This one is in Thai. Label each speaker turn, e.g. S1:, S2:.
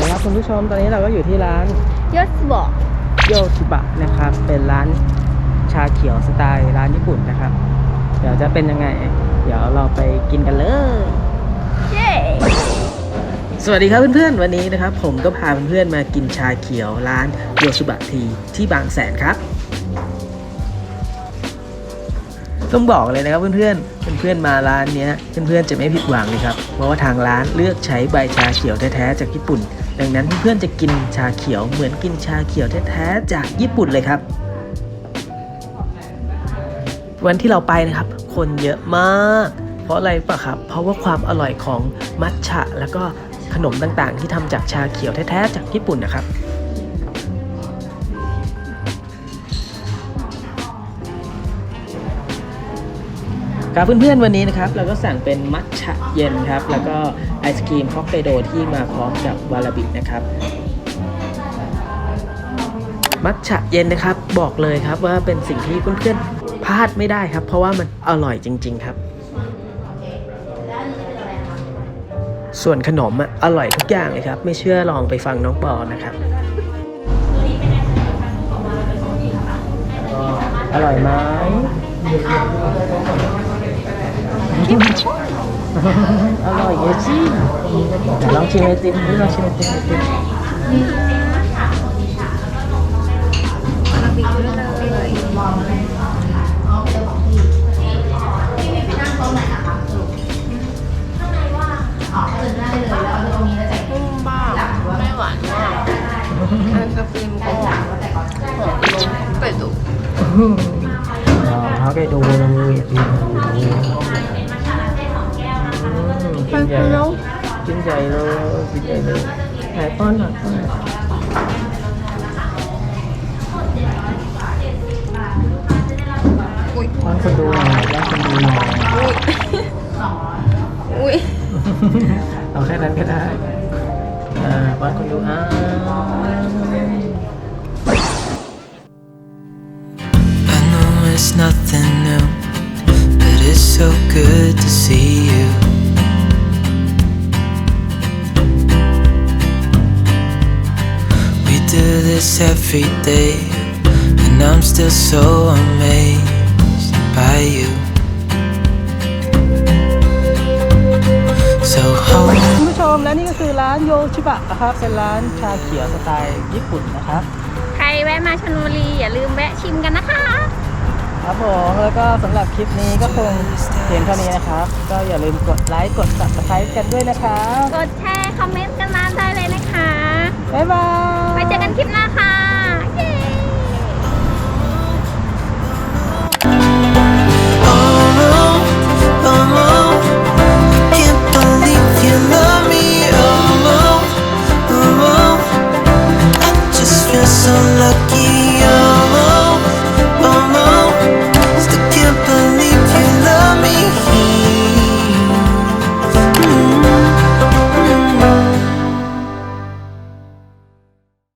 S1: นะครับคุณผู้ชมตอนนี้เราก็อยู่ที่ร้านโย
S2: ชิบะ
S1: โยชิบะนะครับ เป็นร้านชาเขียวสไตล์ร้านญี่ปุ่นนะครับ เดี๋ยวจะเป็นยังไง เดี๋ยวเราไปกินกันเลย
S2: เย้
S1: สวัสดีครับเพื่อนๆ วันนี้นะครับผมก็พาเพื่อนๆมากินชาเขียวร้านโยชิบะทีที่บางแสนครับ ต้องบอกเลยนะครับเพื่อนๆเพื่อนๆมาร้านนี้เพื่อนๆจะไม่ผิดหวังเลยครับเพราะว่าทางร้านเลือกใช้ใบชาเขียวแท้ๆจากญี่ปุ่น ดังนั้นเพื่อนๆจะกินชาเขียวเหมือนกินชาเขียวแท้ๆจากญี่ปุ่นเลยครับ วันที่เราไปนะครับ คนเยอะมาก เพราะอะไรปะครับ เพราะว่าความอร่อยของมัทฉะแล้วก็ ขนมต่างๆ ที่ทำจากชาเขียวแท้ๆจากญี่ปุ่นนะครับครับเพื่อนๆวันนี้นะครับเราก็สั่งเป็นมัทฉะเย็นครับ แล้วก็ไอศครีมฮอกไกโดที่มาพร้อมกับวาลาบินะครับ มัทฉะเย็นนะครับบอกเลยครับว่าเป็นสิ่งที่เพื่อนๆพลาดไม่ได้ครับ เพราะว่ามันอร่อยจริง ๆ ครับ ส่วนขนมอะอร่อยทุกอย่างเลยครับ ไม่เชื่อลองไปฟังน้องปอนะครับอร่อยไหมอร่อยเยอะจิงลองชิมไอติมนี่ลองชิมไอติม ไอติมอ๋อเขาไปดูเลยอืมกินใหญ่กินใหญ่เลยกินใหญ่เลยไหนป้อนหน่อยป้อนหน่อยป้อนคนดูหน่อยป้อนคนดูหน่อย
S2: อุ้ย
S1: เอาแค่นั้นก็ได้
S3: I know it's nothing new, but it's so good to see you. We do this every day, and I'm still so amazed by you. So hold
S1: มและนี่ก็คือร้านโยชิบะนะครับเป็นร้านชาเขียวสไตล์ญี่ปุ่นนะครับ
S2: ใครแวะมาชลบุรีอย่าลืมแวะชิมกันนะคะ
S1: ครับผมแล้วก็สำหรับคลิปนี้ก็คงเพียงเท่านี้นะครับ ก็อย่าลืมกดไลค์กด subscribe กันด้วยนะครับ
S2: กดแชร์คอมเมนต์กันมาได้